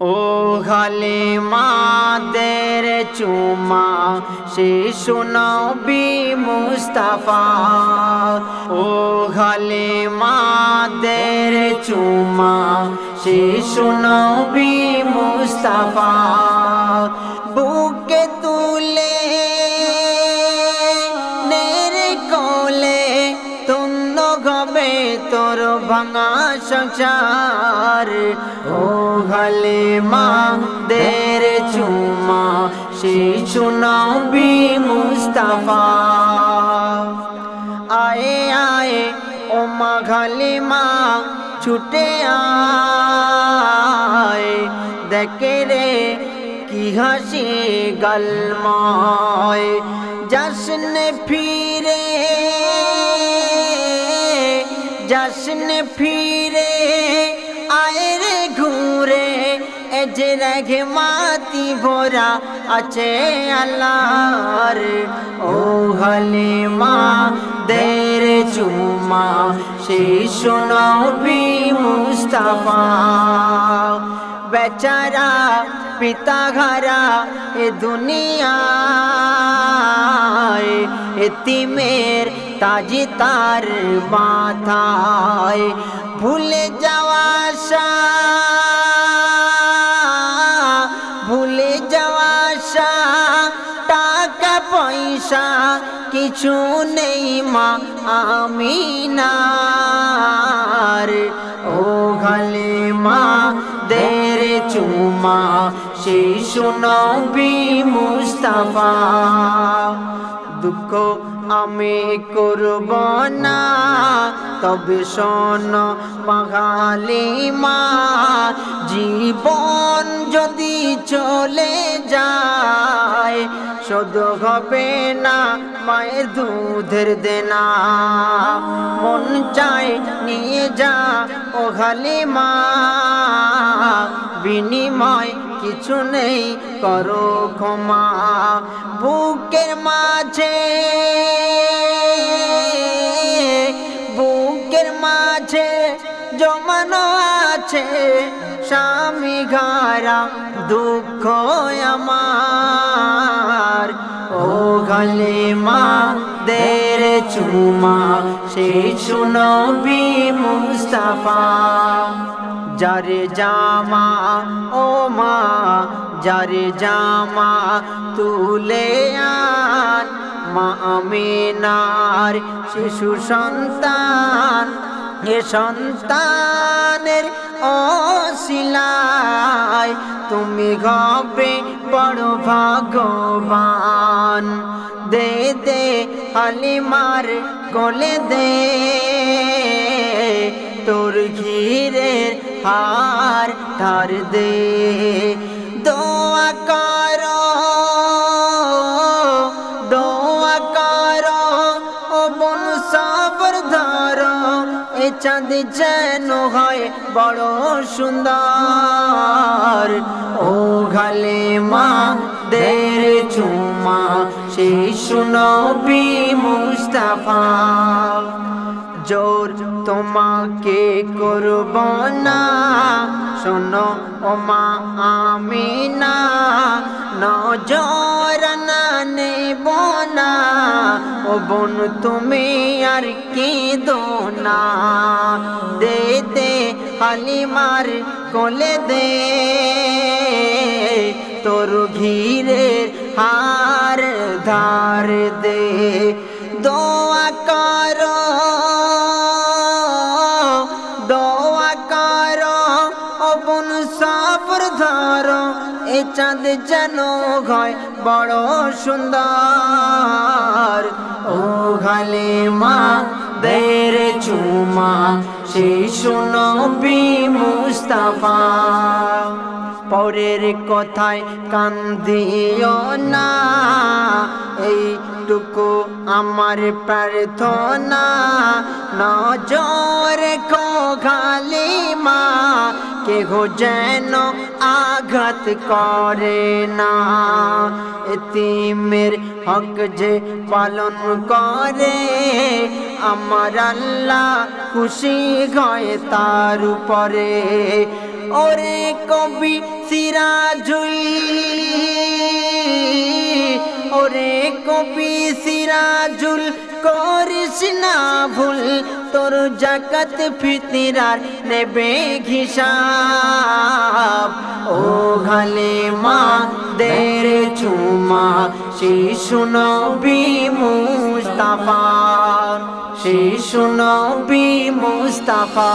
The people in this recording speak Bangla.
ও খালে মাদের চুমা, শিশু নবী মুস্তাফা। ও খালে মাদের চুমা, শিশু নবী মুস্তাফা। বুকে তোর ভাঙা সংসার। ও গলে মা দের চুমা, শিশু নবী মুস্তাফা। আয়ে আয়ে, ও মা খালি মা ছুটে আয়। দেখে রে কি হাসি গলময়। জশ্ন ফিরে জশ্ন ফিরে আয় রে ঘুরে যে রেঘে মাতি ভোরা আছে আল্লাহর ও হলে মা দের চুমা শিশু নবী মুস্তাফা বেচারা পিতা ঘরা এ দুনিয়ায় এতিমের তাজি তার মাথায় ভুলে যাওয়া ভুলে যাওয়া টাকা, পয়সা কিছু নেই মা আমিনার। ও গলে মা দের চুমা, শিশু নবী মুস্তাফা। দুঃখ আমি করব না। তবে শোন মা জীবন যদি চলে যায়, শুধু হবে না মায়ের দুধের দেনা। মন চাই নিয়ে যা ও খালি বিনিময় কিছু নেই, করো ক্ষমা। বুকের মাঝে বুকের মাঝে জমানো আছে স্বামী ঘারা দুঃখ আমার। ও গলে মা দের চুমা, সেই শুনবি মুস্তাফা। যারে জামা, ও মা, যারে জামা তুলে আন। মা আমিনার শিশু সন্তান, এ সন্তানের অশিলায় তুমি গবে বড় ভগবান দে দে, হালিমার কোলে দে, তোর ঘিরের হার ধার দে। দোয়া করো দোয়া করো, ও বন সবর ধরো। এ চাঁদ যেন হয় বড় সুন্দর। ও গালে মা দের চুমা সেই শুনবি মুস্তাফা। জোর তোমাকে করব না শোনো ওমা আমি না নজর না নেব না। ও বোন, তুমি আর কি দো না দে দে, হালিমার কোলে দে। তোর ঘিরের হার ধার দে। চাঁদ যেন হয় বড় সুন্দর। ও গালে মা দের চুমা, শিশু নবী মুস্তাফা। পরের কথায় কান্দিও না, এইটুকু আমার প্রার্থনা। নজর খালি মা কেহ যেন আঘাত করে না। এতিমের হক যে পালন করে, আমার আল্লাহ খুশি হয় তার উপরে। ওরে কবি সিরাজুল, ওরে কবি সিরাজুল করিস না তোর জাকাত ফিতরার নেবে ঘিসাব ও ঘালে মা দের চুমা, শিশু নবী মুস্তাফা। শিশু নবী মুস্তাফা।